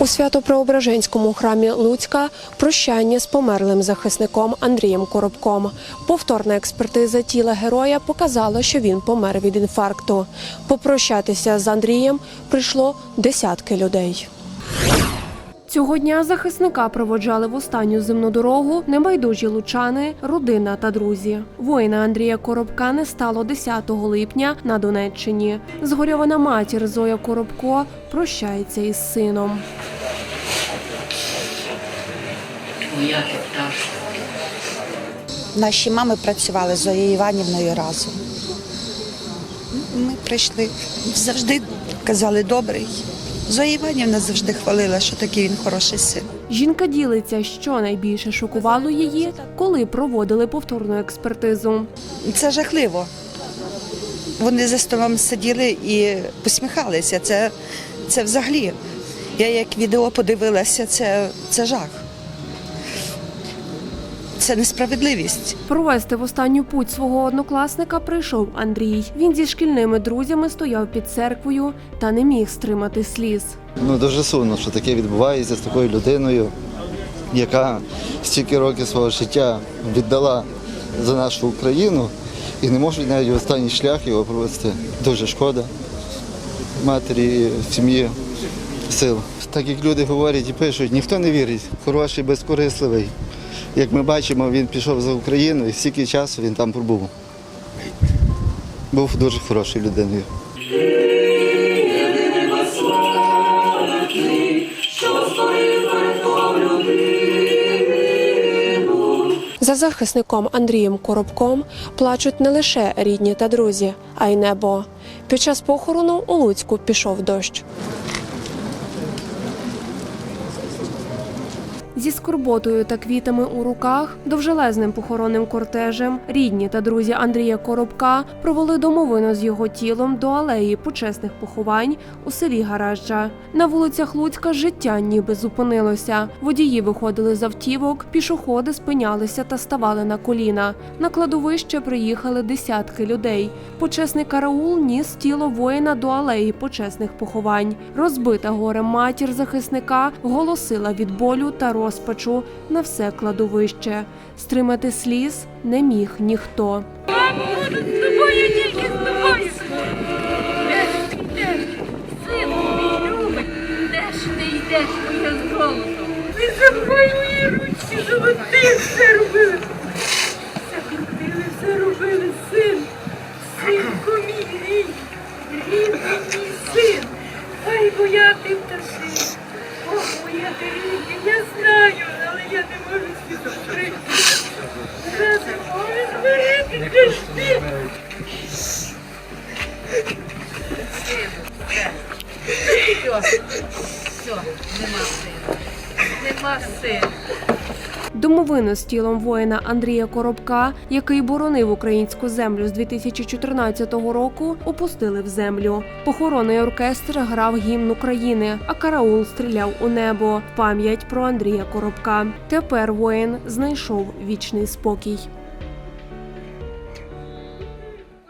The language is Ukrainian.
У Свято-Преображенському храмі Луцька прощання з померлим захисником Андрієм Коробком. Повторна експертиза тіла героя показала, що він помер від інфаркту. Попрощатися з Андрієм прийшло десятки людей. Цього дня захисника проводжали в останню земну дорогу небайдужі лучани, родина та друзі. Воїна Андрія Коробка не стало 10 липня на Донеччині. Згорьована матір Зоя Коробко прощається із сином. Наші мами працювали з Зоєю Іванівною разом. Ми прийшли, завжди казали добрий. Зоя Іванівна завжди хвалила, що такий він хороший син. Жінка ділиться, що найбільше шокувало її, коли проводили повторну експертизу. Це жахливо. Вони за столом сиділи і посміхалися. Це, це взагалі. Я як відео подивилася, це, це жах. Це несправедливість. Провести в останню путь свого однокласника прийшов Андрій. Він зі шкільними друзями стояв під церквою та не міг стримати сліз. Ну дуже сумно, що таке відбувається з такою людиною, яка стільки років свого життя віддала за нашу Україну і не можуть навіть в останній шлях його провести. Дуже шкода матері, сім'ї, сил. Так як люди говорять і пишуть, ніхто не вірить, хороший, безкорисливий. Як ми бачимо, він пішов за Україну і стільки часу він там пробув. Був дуже хорошою людиною. За захисником Андрієм Коробком плачуть не лише рідні та друзі, а й небо. Під час похорону у Луцьку пішов дощ. Зі скорботою та квітами у руках, довжелезним похоронним кортежем, рідні та друзі Андрія Коробка провели домовину з його тілом до алеї почесних поховань у селі Гаражджа. На вулицях Луцька життя ніби зупинилося. Водії виходили з автівок, пішоходи спинялися та ставали на коліна. На кладовище приїхали десятки людей. Почесний караул ніс тіло воїна до алеї почесних поховань. Розбита горем матір захисника голосила від болю та розпачу на все кладовище. Стримати сліз не міг ніхто. Буду з тобою тільки з тобою. Де ж ти йдеш? Сину мій любий, де ж ти йдеш, моє золото? Не забувай мої ручки золоті, все робили. Все крутили, все робили, син. Синку мій рідний, рідний мій син. Ай, моя ти пташина. О, моя ти рідня, я знаю, але я не можу світу прийти. Разом можеш змирити, де ж ти? Все, нема сина. Нема сина. Домовину з тілом воїна Андрія Коробка, який боронив українську землю з 2014 року, опустили в землю. Похоронний оркестр грав гімн України, а караул стріляв у небо пам'ять про Андрія Коробка. Тепер воїн знайшов вічний спокій.